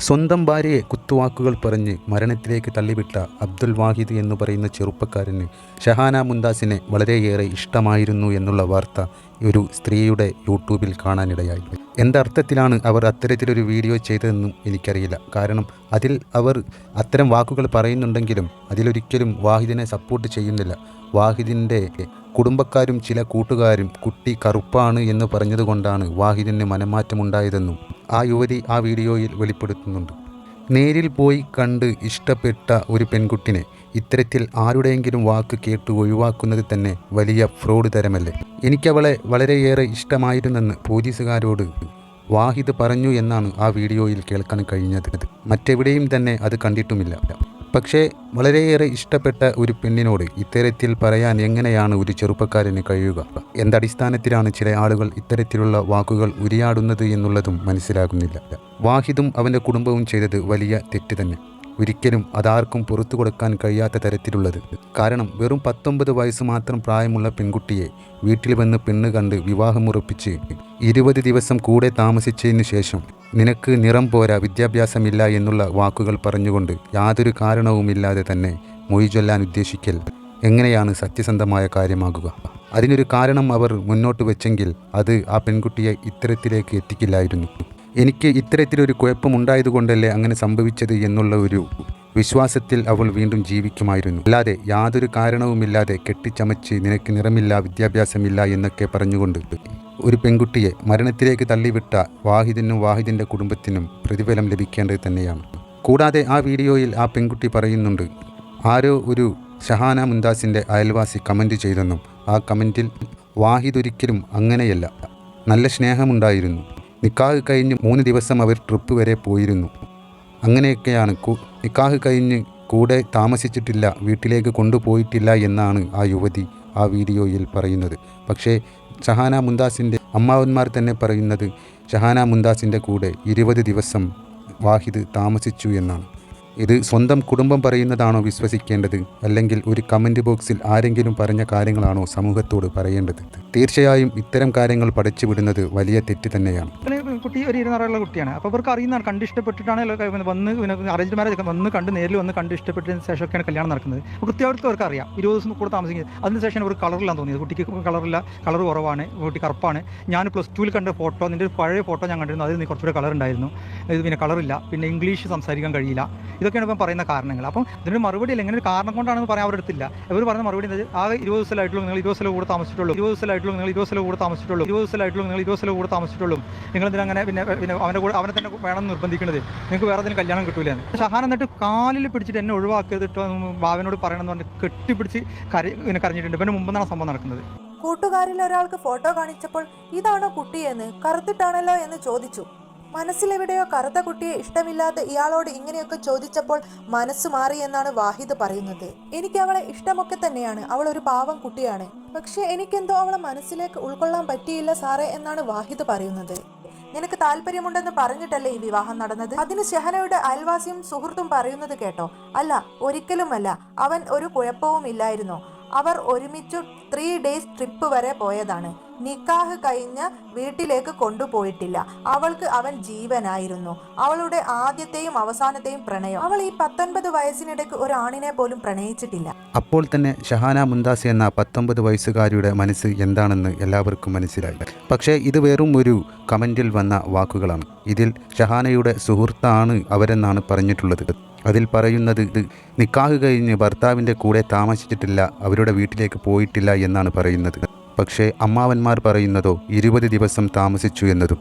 സ്വന്തം ഭാര്യയെ കുത്തുവാക്കുകൾ പറഞ്ഞ് മരണത്തിലേക്ക് തള്ളിവിട്ട അബ്ദുൽ വാഹിദ് എന്ന് പറയുന്ന ചെറുപ്പക്കാരന് ഷഹാന മുന്താസിനെ വളരെയേറെ ഇഷ്ടമായിരുന്നു എന്നുള്ള വാർത്ത ഒരു സ്ത്രീയുടെ യൂട്യൂബിൽ കാണാനിടയായി. എന്തർത്ഥത്തിലാണ് അവർ അത്തരത്തിലൊരു വീഡിയോ ചെയ്തതെന്നും എനിക്കറിയില്ല. കാരണം അതിൽ അവർ അത്തരം വാക്കുകൾ പറയുന്നുണ്ടെങ്കിലും അതിലൊരിക്കലും വാഹിദിനെ സപ്പോർട്ട് ചെയ്യുന്നില്ല. വാഹിദിന്റെ കുടുംബക്കാരും ചില കൂട്ടുകാരും കുട്ടി കറുപ്പാണ് എന്ന് പറഞ്ഞതുകൊണ്ടാണ് വാഹിദിന് മനമാറ്റമുണ്ടായതെന്നും ആ യുവതി ആ വീഡിയോയിൽ വെളിപ്പെടുത്തുന്നുണ്ട്. നേരിൽ പോയി കണ്ട് ഇഷ്ടപ്പെട്ട ഒരു പെൺകുട്ടിനെ ഇത്തരത്തിൽ ആരുടെയെങ്കിലും വാക്ക് കേട്ട് ഒഴിവാക്കുന്നത് തന്നെ വലിയ ഫ്രോഡ് തരമല്ലേ? എനിക്കവളെ വളരെയേറെ ഇഷ്ടമായിരുന്നെന്ന് പോലീസുകാരോട് വാഹിദ് പറഞ്ഞു എന്നാണ് ആ വീഡിയോയിൽ കേൾക്കാൻ കഴിഞ്ഞത്. മറ്റെവിടെയും തന്നെ അത് കണ്ടിട്ടുമില്ല. പക്ഷേ വളരെയേറെ ഇഷ്ടപ്പെട്ട ഒരു പെണ്ണിനോട് ഇത്തരത്തിൽ പറയാൻ എങ്ങനെയാണ് ഒരു ചെറുപ്പക്കാരന് കഴിയുക? എന്തടിസ്ഥാനത്തിലാണ് ചില ആളുകൾ ഇത്തരത്തിലുള്ള വാക്കുകൾ ഉരിയാടുന്നത് എന്നുള്ളതും മനസ്സിലാകുന്നില്ല. വാഹിദും അവന്റെ കുടുംബവും ചെയ്തത് വലിയ തെറ്റ് തന്നെ. ഒരിക്കലും അതാർക്കും പുറത്തു കൊടുക്കാൻ കഴിയാത്ത തരത്തിലുള്ളത്. കാരണം വെറും പത്തൊമ്പത് വയസ്സ് മാത്രം പ്രായമുള്ള പെൺകുട്ടിയെ വീട്ടിൽ വന്ന് പെണ്ണ് കണ്ട് വിവാഹമുറപ്പിച്ച് ഇരുപത് ദിവസം കൂടെ താമസിച്ചതിന് ശേഷം നിനക്ക് നിറം പോരാ വിദ്യാഭ്യാസമില്ല എന്നുള്ള വാക്കുകൾ പറഞ്ഞുകൊണ്ട് യാതൊരു കാരണവുമില്ലാതെ തന്നെ മൊഴി ചൊല്ലാൻ ഉദ്ദേശിക്കൽ എങ്ങനെയാണ് സത്യസന്ധമായ കാര്യമാകുക? അതിനൊരു കാരണം അവർ മുന്നോട്ട് വെച്ചെങ്കിൽ അത് ആ പെൺകുട്ടിയെ ഇത്തരത്തിലേക്ക് എത്തിക്കില്ലായിരുന്നു. എനിക്ക് ഇത്തരത്തിലൊരു കുഴപ്പമുണ്ടായതുകൊണ്ടല്ലേ അങ്ങനെ സംഭവിച്ചത് എന്നുള്ള ഒരു വിശ്വാസത്തിൽ അവൾ വീണ്ടും ജീവിക്കുമായിരുന്നു. അല്ലാതെ യാതൊരു കാരണവുമില്ലാതെ കെട്ടിച്ചമച്ച് നിനക്ക് നിറമില്ല വിദ്യാഭ്യാസമില്ല എന്നൊക്കെ പറഞ്ഞുകൊണ്ട് ഒരു പെൺകുട്ടിയെ മരണത്തിലേക്ക് തള്ളിവിട്ട വാഹിദിനും വാഹിദിന്റെ കുടുംബത്തിനും പ്രതിഫലം ലഭിക്കേണ്ടത് തന്നെയാണ്. കൂടാതെ ആ വീഡിയോയിൽ ആ പെൺകുട്ടി പറയുന്നുണ്ട് ആരോ ഒരു ഷഹാന മുന്താസിന്റെ അയൽവാസി കമന്റ് ചെയ്തെന്നും ആ കമന്റിൽ വാഹിദ് ഒരിക്കലും അങ്ങനെയല്ല നല്ല സ്നേഹമുണ്ടായിരുന്നു. നിക്കാഹ് കഴിഞ്ഞ് മൂന്ന് ദിവസം അവർ ട്രിപ്പ് വരെ പോയിരുന്നു. അങ്ങനെയൊക്കെയാണ് നിക്കാഹ് കഴിഞ്ഞ് കൂടെ താമസിച്ചിട്ടില്ല വീട്ടിലേക്ക് കൊണ്ടുപോയിട്ടില്ല എന്നാണ് ആ യുവതി ആ വീഡിയോയിൽ പറയുന്നത്. പക്ഷേ ഷഹാന മുന്താസിന്റെ അമ്മാവന്മാർ തന്നെ പറയുന്നത് ഷഹാന മുന്താസിന്റെ കൂടെ ഇരുപത് ദിവസം വാഹിദ് താമസിച്ചു എന്നാണ്. ഇത് സ്വന്തം കുടുംബം പറയുന്നതാണോ വിശ്വസിക്കേണ്ടത്? അല്ലെങ്കിൽ ഒരു കമന്റ് ബോക്സിൽ ആരെങ്കിലും പറഞ്ഞ കാര്യങ്ങളാണോ സമൂഹത്തോട് പറയേണ്ടത്? തീർച്ചയായും ഇത്തരം കാര്യങ്ങൾ പഠിച്ചു വിടുന്നത് വലിയ തെറ്റ് തന്നെയാണ്. കുട്ടി ഒരു ഇരുന്നറയുള്ള കുട്ടിയാണ്. അപ്പോൾ അവർക്ക് അറിയുന്നതാണ്. കണ്ട് ഇഷ്ടപ്പെട്ടിട്ടാണ് വന്ന് അറേഞ്ച് മാരേജ് വന്ന് കണ്ട് നേരിൽ വന്ന് കണ്ട് ഇഷ്ടപ്പെട്ടതിന് ശേഷമൊക്കെയാണ് കല്യാണം നടക്കുന്നത്. കൃത്യമായിട്ട് അവർക്ക് അറിയാം. ഇരുപത് ദിവസം കൂടെ താമസിക്കുന്നത്. അതിന് ശേഷം അവർക്ക് കളറില്ലാന്ന് തോന്നിയത്. കുട്ടിക്ക് കളറില്ല കളർ കുറവാണ്. കുട്ടി കറുപ്പാണ്. ഞാൻ പ്ലസ് ടുവിൽ കണ്ട ഫോട്ടോ നിന്റെ പഴയ ഫോട്ടോ ഞാൻ കണ്ടിരുന്നു. അതിൽ നീ കുറച്ചുകൂടെ കളർ ഉണ്ടായിരുന്നു. ഇത് പിന്നെ കളറില്ല പിന്നെ ഇംഗ്ലീഷ് സംസാരിക്കാൻ കഴിയില്ല. ഇതൊക്കെയാണ് ഇപ്പം പറയുന്ന കാരണങ്ങൾ. അപ്പം ഇതിനൊരു മറുപടി ഇല്ല. ഇങ്ങനെ ഒരു കാരണം കൊണ്ടാണെന്ന് പറയാൻ അവരുടെ അടുത്തില്ല. ഇവർ പറഞ്ഞ മറുപടി ആ ഇരുപത് ദിവസമായിട്ടുള്ളൂ നിങ്ങൾ ഇരുപത് ദിവസം കൂടെ താമസിച്ചിട്ടുള്ളൂ. ഇരുപത് ദിവസമായിട്ടുള്ളൂ നിങ്ങൾ ഇരുപത് ദിവസം കൂടെ താമസിച്ചിട്ടുള്ളൂ. ഇരുപത് ദിവസമായിട്ടുള്ളൂ നിങ്ങൾ ഇരുപത് ദിവസം കൂടെ താമസിച്ചിട്ടുള്ളൂ. നിങ്ങൾ എന്തിനാ അങ്ങനെ പിന്നെ പിന്നെ അവന്റെ കൂടെ അവനെ തന്നെ വേണം നിർബന്ധിക്കുന്നത് നിങ്ങൾക്ക് വേറെ എന്തെങ്കിലും കല്യാണം കിട്ടൂലെന്ന് ഷഹാൻ എന്നിട്ട് കാലിൽ പിടിച്ചിട്ട് എന്നെ ഒഴിവാക്കിയതിട്ട് ഭാവനോട് പറയണമെന്ന് പറഞ്ഞ് കെട്ടിപ്പിടിച്ച് കര ഇങ്ങനെ കരഞ്ഞിട്ടുണ്ട്. ഇവന്റെ മുമ്പെന്നാണ് സംഭവം നടക്കുന്നത്? കൂട്ടുകാരിൽ ഒരാൾക്ക് ഫോട്ടോ കാണിച്ചപ്പോൾ ഇതാണോ കുട്ടിയെന്ന് കറുത്തിട്ടാണല്ലോ എന്ന് ചോദിച്ചു. മനസ്സിലെവിടെയോ കറുത്ത കുട്ടിയെ ഇഷ്ടമില്ലാത്ത ഇയാളോട് ഇങ്ങനെയൊക്കെ ചോദിച്ചപ്പോൾ മനസ്സ് മാറി എന്നാണ് വാഹിദ് പറയുന്നത്. എനിക്ക് അവളെ ഇഷ്ടമൊക്കെ തന്നെയാണ്. അവൾ ഒരു പാവം കുട്ടിയാണ്. പക്ഷെ എനിക്കെന്തോ അവളെ മനസ്സിലേക്ക് ഉൾക്കൊള്ളാൻ പറ്റിയില്ല സാറേ എന്നാണ് വാഹിദ് പറയുന്നത്. നിനക്ക് താല്പര്യമുണ്ടെന്ന് പറഞ്ഞിട്ടല്ലേ ഈ വിവാഹം നടന്നത്? അതിന് ഷെഹനയുടെ അയൽവാസിയും സുഹൃത്തും പറയുന്നത് കേട്ടോ. അല്ല ഒരിക്കലുമല്ല. അവൻ ഒരു കുഴപ്പവും ഇല്ലായിരുന്നു അവർ ഒരുമിച്ചു ത്രീ ഡേയ്സ് ട്രിപ്പ് വരെ പോയതാണ്. നിക്കാഹ് കഴിഞ്ഞ് വീട്ടിലേക്ക് കൊണ്ടുപോയിട്ടില്ല. അവൾക്ക് അവൻ ജീവനായിരുന്നു. അവളുടെ ആദ്യത്തെയും അവസാനത്തെയും പ്രണയം. അവൾ ഈ പത്തൊൻപത് വയസ്സിനിടയ്ക്ക് ഒരു ആണിനെ പോലും പ്രണയിച്ചിട്ടില്ല. അപ്പോൾ തന്നെ ഷഹാന മുന്താസ് എന്ന പത്തൊമ്പത് വയസ്സുകാരിയുടെ മനസ്സ് എന്താണെന്ന് എല്ലാവർക്കും മനസ്സിലായി. പക്ഷേ ഇത് വെറും ഒരു കമന്റിൽ വന്ന വാക്കുകളാണ്. ഇതിൽ ഷഹാനയുടെ സുഹൃത്താണ് അവരെന്നാണ് പറഞ്ഞിട്ടുള്ളത്. അതിൽ പറയുന്നത് ഇത് നിക്കാഹ് കഴിഞ്ഞ് ഭർത്താവിന്റെ കൂടെ താമസിച്ചിട്ടില്ല അവരുടെ വീട്ടിലേക്ക് പോയിട്ടില്ല എന്നാണ് പറയുന്നത്. പക്ഷേ അമ്മാവന്മാർ പറയുന്നതോ ഇരുപത് ദിവസം താമസിച്ചു എന്നതും